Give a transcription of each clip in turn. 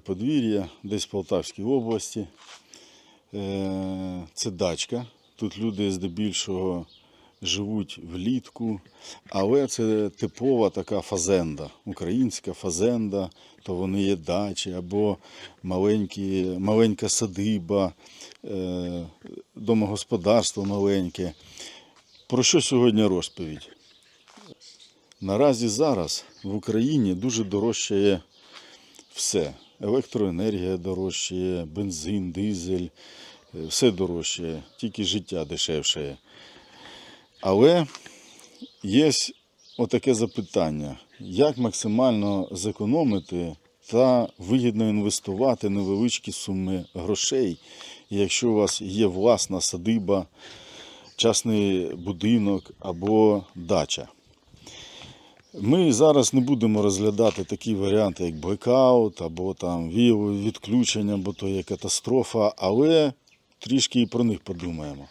подвір'я, десь в Полтавській області. Е, Це дачка. Тут люди здебільшого живуть влітку, але це типова така фазенда, українська фазенда, то вони є дачі або маленькі, маленька садиба, е, домогосподарство маленьке. Про що сьогодні розповідь? Наразі зараз в Україні дуже дорожчає все. Електроенергія дорожчає, бензин, дизель, е, все дорожчає, тільки життя дешевшає. Але є отаке запитання: як максимально зекономити та вигідно інвестувати невеличкі суми грошей, якщо у вас є власна садиба, частний будинок або дача. Ми зараз не будемо розглядати такі варіанти, як блекаут або там вієве відключення, бо то є катастрофа, але трішки і про них подумаємо.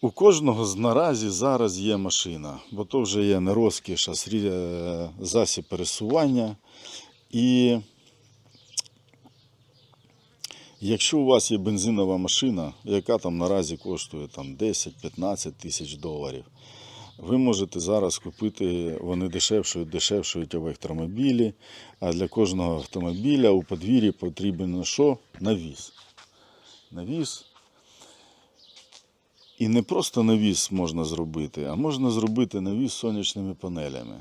У кожного з наразі зараз є машина, бо то вже є не розкіш, а е, засіб пересування. І якщо у вас є бензинова машина, яка там наразі коштує там 10-15 тисяч доларів, ви можете зараз купити, вони дешевшують, дешевшують електромобілі, а для кожного автомобіля у подвір'ї потрібен що? Навіс. Навіс. І не просто навіс можна зробити, а можна зробити навіс сонячними панелями.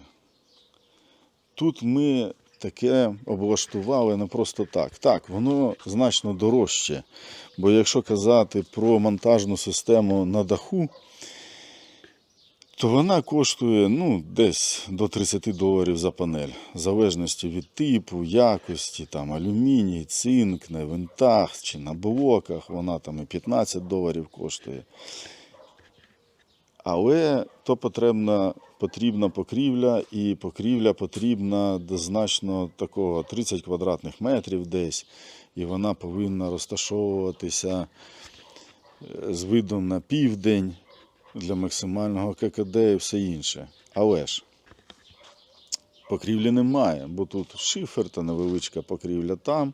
Тут ми таке облаштували не просто так. Так, воно значно дорожче. Бо якщо казати про монтажну систему на даху, то вона коштує ну, десь до 30 доларів за панель, в залежності від типу, якості, там, алюміній, цинк, на винтах чи на блоках, вона там і 15 доларів коштує. Але то потрібна, потрібна покрівля, і покрівля потрібна до значно такого 30 квадратних метрів десь, і вона повинна розташовуватися е, з видом на південь для максимального ККД і все інше. Але ж покрівлі немає, бо тут шифер та невеличка покрівля там.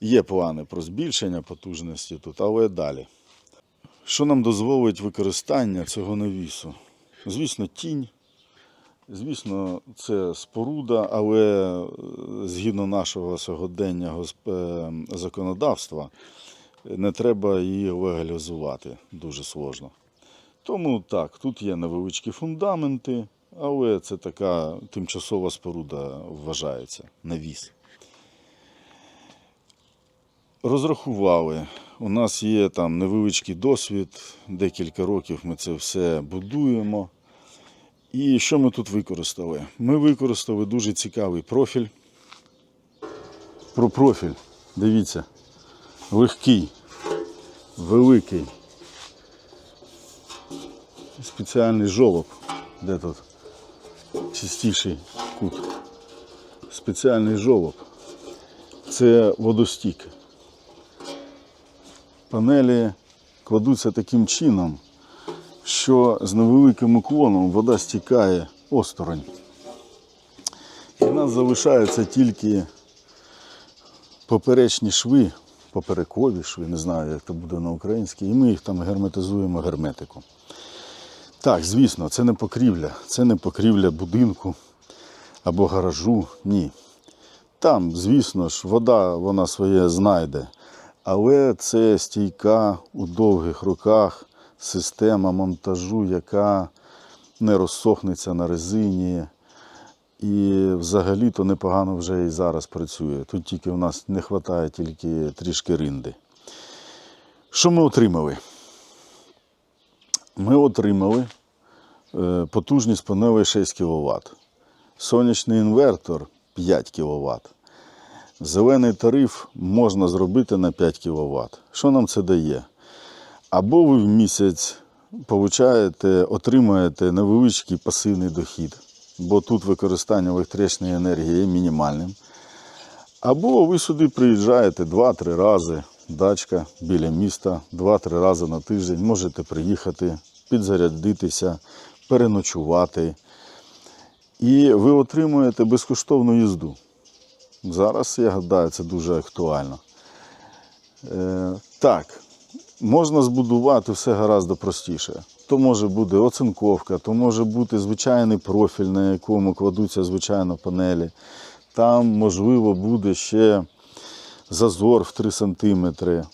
Є плани про збільшення потужності тут, але далі. Що нам дозволить використання цього навісу? Звісно, тінь. Звісно, це споруда, але е, згідно нашого сьогодення е, законодавства, не треба її легалізувати дуже сложно. Тому так, тут є невеличкі фундаменти, але це така тимчасова споруда вважається, навіс. Розрахували. У нас є там невеличкий досвід, декілька років ми це все будуємо. І що ми тут використали? Ми використали дуже цікавий профіль. Про профіль, дивіться, легкий, великий. Спеціальний жолоб, де тут чистіший кут. Спеціальний жолоб. Це водостік. Панелі кладуться таким чином, що з невеликим уклоном вода стікає осторонь. І в нас залишаються тільки поперечні шви, поперекові шви, не знаю, як це буде на українській, і ми їх там герметизуємо герметиком. Так, звісно, це не покрівля, це не покрівля будинку або гаражу. Ні. Там, звісно ж, вода вона своє знайде. Але це стійка у довгих руках система монтажу, яка не розсохнеться на резині. І взагалі-то непогано вже і зараз працює. Тут тільки у нас не вистачає тільки трішки ринди. Що ми отримали? Ми отримали е, потужність панелей 6 кВт. Сонячний інвертор 5 кВт. Зелений тариф можна зробити на 5 кВт. Що нам це дає? Або ви в місяць получаєте, отримуєте невеличкий пасивний дохід, бо тут використання електричної енергії є мінімальним. Або ви сюди приїжджаєте 2-3 рази, дачка біля міста, 2-3 рази на тиждень, можете приїхати, підзарядитися, переночувати. І ви отримуєте безкоштовну їзду. Зараз, я гадаю, це дуже актуально. Е, так, можна збудувати все гораздо простіше. То може бути оцинковка, то може бути звичайний профіль, на якому кладуться звичайно панелі. Там, можливо, буде ще зазор в 3 см.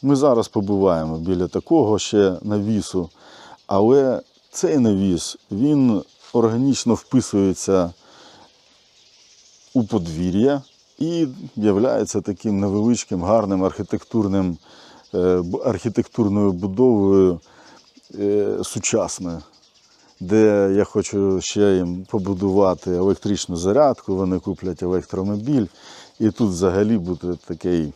Ми зараз побуваємо біля такого ще навісу. Але цей навіс він органічно вписується у подвір'я і є таким невеличким гарним архітектурним, е, архітектурною будовою е, сучасною, де я хочу ще їм побудувати електричну зарядку, вони куплять електромобіль, і тут взагалі буде такий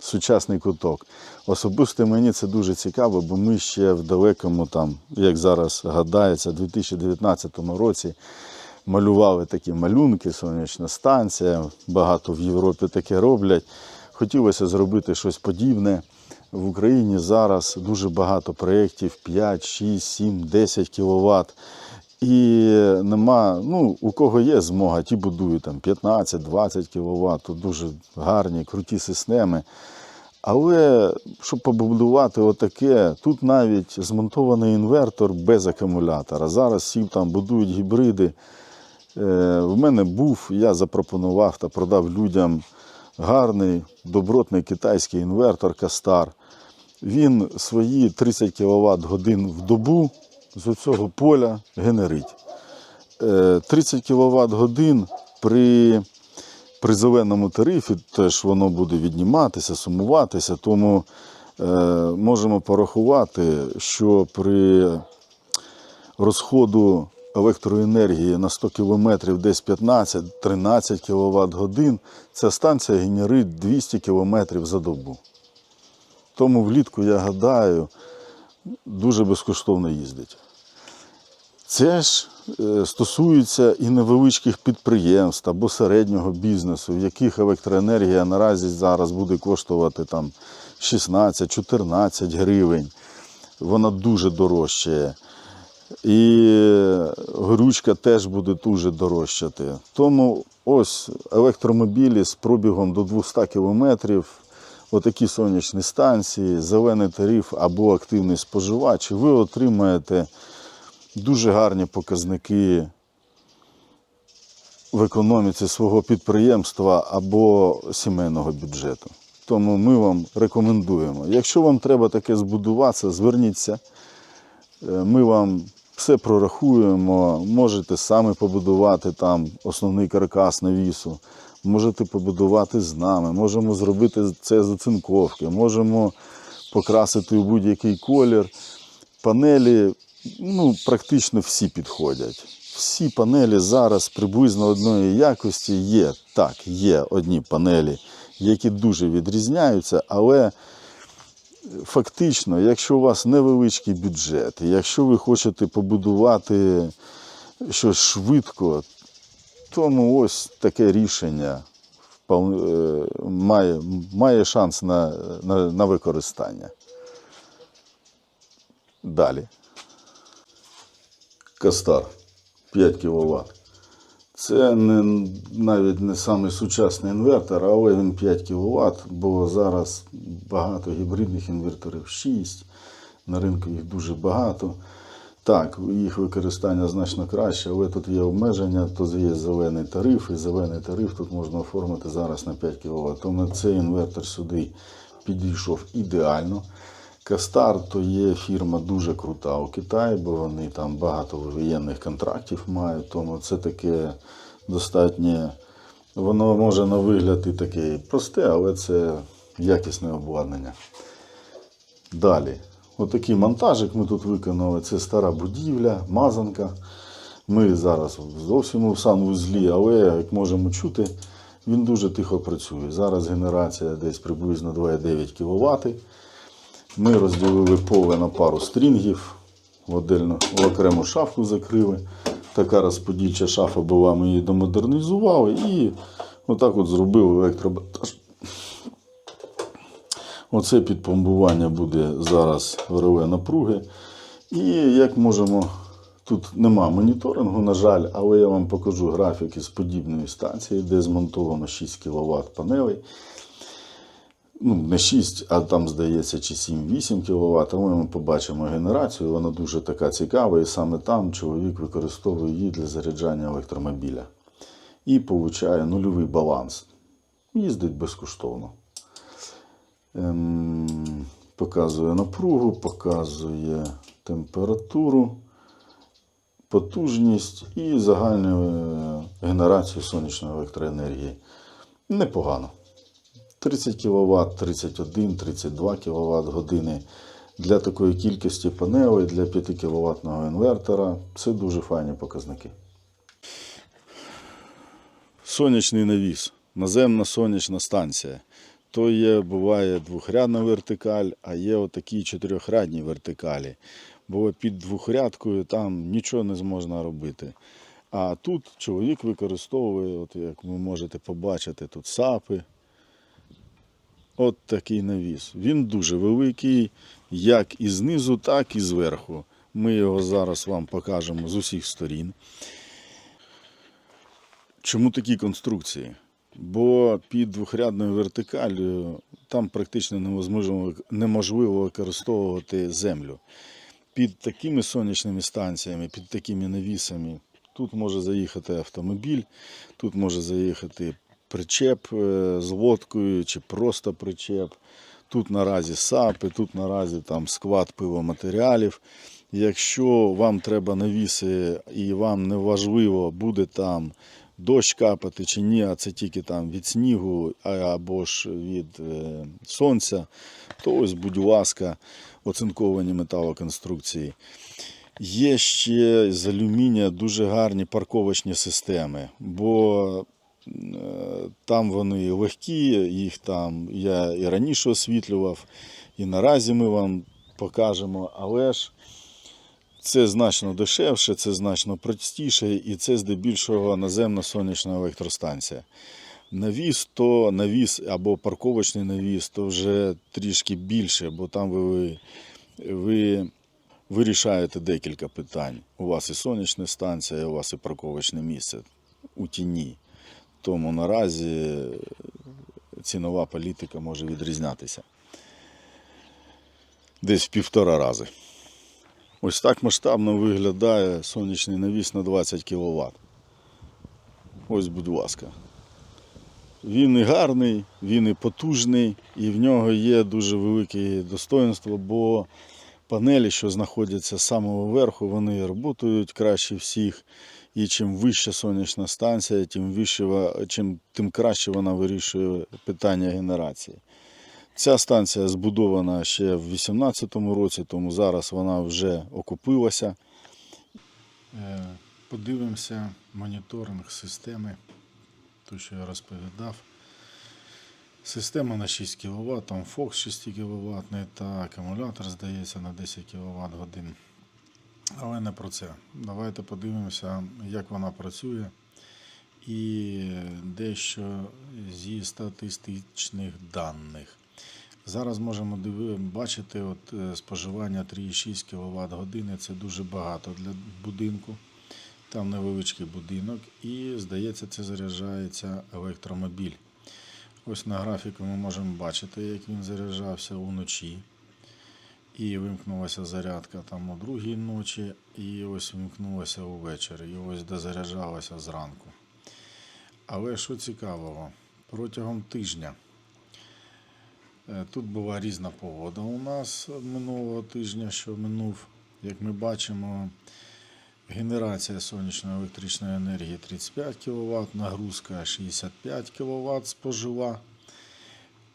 сучасний куток. Особисто мені це дуже цікаво, бо ми ще в далекому, там, як зараз гадається, 2019 році малювали такі малюнки, сонячна станція. Багато в Європі таке роблять. Хотілося зробити щось подібне. В Україні зараз дуже багато проєктів 5, 6, 7, 10 кВт. І нема, ну, у кого є змога, ті будують там 15-20 кВт, тут дуже гарні, круті системи. Але щоб побудувати отаке, тут навіть змонтований інвертор без акумулятора. Зараз всі там будують гібриди. Е, В мене був, я запропонував та продав людям гарний добротний китайський інвертор Кастар. Він свої 30 кВт годин в добу з цього поля генерить. Е, 30 кВт годин при, при зеленому тарифі теж воно буде відніматися, сумуватися, тому е, можемо порахувати, що при розходу електроенергії на 100 км десь 15-13 кВт годин, ця станція генерить 200 км за добу. Тому влітку, я гадаю, дуже безкоштовно їздить. Це ж е, стосується і невеличких підприємств або середнього бізнесу, в яких електроенергія наразі зараз буде коштувати там 16-14 гривень. Вона дуже дорожчає. І горючка теж буде дуже дорожчати. Тому ось електромобілі з пробігом до 200 кілометрів, отакі сонячні станції, зелений тариф або активний споживач, і ви отримаєте дуже гарні показники в економіці свого підприємства або сімейного бюджету. Тому ми вам рекомендуємо. Якщо вам треба таке збудуватися, зверніться. Е, Ми вам все прорахуємо. Можете самі побудувати там основний каркас навісу. Можете побудувати з нами, можемо зробити це з оцинковки, можемо покрасити у будь-який колір. Панелі ну, практично всі підходять. Всі панелі зараз приблизно одної якості є. Так, є одні панелі, які дуже відрізняються, але фактично, якщо у вас невеличкий бюджет, якщо ви хочете побудувати щось швидко, тому ось таке рішення е, має, має шанс на, на, на використання. Далі. Кастар 5 кВт. Це не, навіть не самий сучасний інвертор, але він 5 кВт, бо зараз багато гібридних інверторів 6, на ринку їх дуже багато. Так, їх використання значно краще, але тут є обмеження, тут є зелений тариф, і зелений тариф тут можна оформити зараз на 5 кВт. Тому цей інвертор сюди підійшов ідеально. Кастар то є фірма дуже крута у Китаї, бо вони там багато воєнних контрактів мають, тому це таке достатньо. Воно може на вигляд і таке просте, але це якісне обладнання. Далі. Отакий монтажик ми тут виконали. Це стара будівля, мазанка. Ми зараз зовсім у санвузлі, але як можемо чути, він дуже тихо працює. Зараз генерація десь приблизно 2,9 кВт. Ми розділили поле на пару стрінгів, в, отдельно, в окрему шафку закрили. Така розподільча шафа була, ми її домодернізували і отак от зробили електробатаж. Оце підпомбування буде зараз в реле напруги. І як можемо Тут нема моніторингу, на жаль, але я вам покажу графіки з подібної станції, де змонтовано 6 кВт панелей. Ну, не 6, а там, здається, чи 7-8 кВт. Але ми побачимо генерацію. Вона дуже така цікава, і саме там чоловік використовує її для заряджання електромобіля. І получає нульовий баланс. Їздить безкоштовно. Ем, показує напругу, показує температуру, потужність і загальну е, генерацію сонячної електроенергії. Непогано. 30 кВт, 31, 32 кВт години. Для такої кількості панелей, для 5 кВт інвертора це дуже файні показники. Сонячний навіс, наземна сонячна станція. То є, буває двохрядна вертикаль, а є отакі чотирьохрядні вертикалі. Бо під двохрядкою там нічого не зможна робити. А тут чоловік використовує, от як ви можете побачити, тут сапи. От такий навіс. Він дуже великий, як і знизу, так і зверху. Ми його зараз вам покажемо з усіх сторін. Чому такі конструкції? Бо під двохрядною вертикалью там практично неможливо, неможливо використовувати землю. Під такими сонячними станціями, під такими навісами, тут може заїхати автомобіль, тут може заїхати причеп е, з лодкою чи просто причеп. Тут наразі сапи, тут наразі там склад пивоматеріалів. Якщо вам треба навіси і вам не важливо, буде там дощ капати чи ні, а це тільки там від снігу або ж від е, сонця, то ось, будь ласка, оцинковані металоконструкції. Є ще з алюмінія дуже гарні парковочні системи, бо е, там вони легкі, їх там я і раніше освітлював, і наразі ми вам покажемо, але ж це значно дешевше, це значно простіше, і це здебільшого наземна сонячна електростанція. Навіс то навіс або парковочний навіс, то вже трішки більше, бо там ви, ви вирішаєте декілька питань. У вас і сонячна станція, у вас і парковочне місце у тіні. Тому наразі цінова політика може відрізнятися десь в півтора рази. Ось так масштабно виглядає сонячний навіс на 20 кВт. Ось, будь ласка. Він і гарний, він і потужний, і в нього є дуже велике достоинство, бо панелі, що знаходяться з самого верху, вони працюють краще всіх. І чим вища сонячна станція, тим, вище, чим, тим краще вона вирішує питання генерації. Ця станція збудована ще в 18-му році, тому зараз вона вже окупилася. Е, Подивимося моніторинг системи, то, що я розповідав. Система на 6 кВт, там Fox 6 кВт та акумулятор, здається, на 10 кВт годин. Але не про це. Давайте подивимося, як вона працює і дещо зі статистичних даних. Зараз можемо бачити от, е, споживання 3,6 кВт години. Це дуже багато для будинку. Там невеличкий будинок, і здається, це заряджається електромобіль. Ось на графіку ми можемо бачити, як він заряджався уночі. І вимкнулася зарядка там о другій ночі, і ось вимкнулася увечері, і ось дозаряджалася зранку. Але що цікавого, протягом тижня тут була різна погода у нас минулого тижня, що минув. Як ми бачимо, генерація сонячної електричної енергії 35 кВт, нагрузка 65 кВт спожила.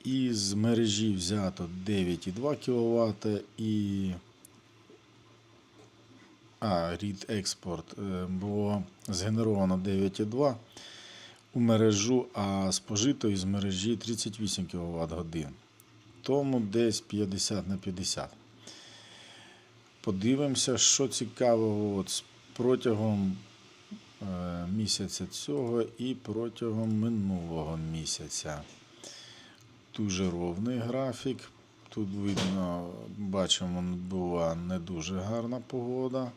І з мережі взято 9,2 кВт і а, рід експорт е, було згенеровано 9,2 у мережу, а спожито із мережі 38 кВт годин. Тому десь 50 на 50. Подивимося, що цікавого от протягом е, місяця цього і протягом минулого місяця. Дуже ровний графік. Тут видно, бачимо, була не дуже гарна погода.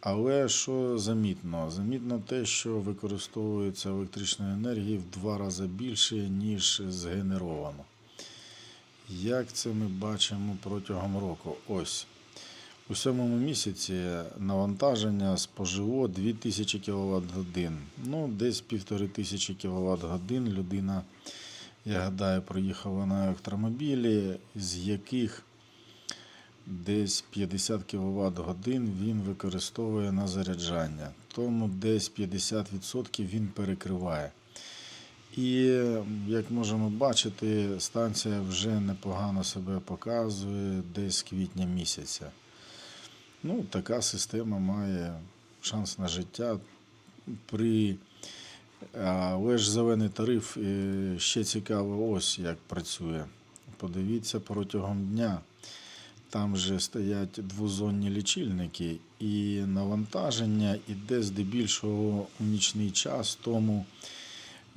Але що замітно? Замітно те, що використовується електричної енергії в два рази більше, ніж згенеровано. Як це ми бачимо протягом року? Ось. У сьомому місяці навантаження спожило 2000 кВт годин. Ну, десь півтори тисячі кВт годин людина, я гадаю, проїхала на електромобілі, з яких десь 50 кВт годин він використовує на заряджання. Тому десь 50% він перекриває. І як можемо бачити, станція вже непогано себе показує десь з квітня місяця. Ну, така система має шанс на життя. При... Але зелений тариф е, ще цікаво, ось як працює. Подивіться протягом дня. Там же стоять двозонні лічильники, і навантаження іде здебільшого у нічний час, тому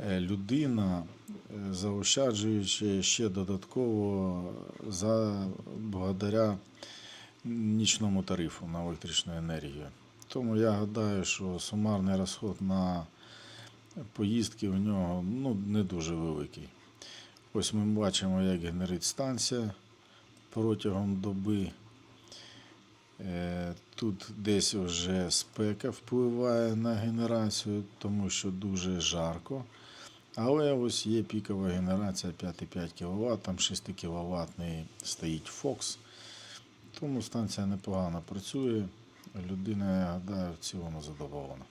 людина, е, заощаджуючи ще додатково за благодаря нічному тарифу на електричну енергію. Тому я гадаю, що сумарний розход на поїздки у нього ну, не дуже великий. Ось ми бачимо, як генерить станція протягом доби. Е, Тут десь вже спека впливає на генерацію, тому що дуже жарко. Але ось є пікова генерація 5,5 кВт, там 6 кВт стоїть Fox. Тому станція непогано працює. Людина, я гадаю, в цілому задоволена.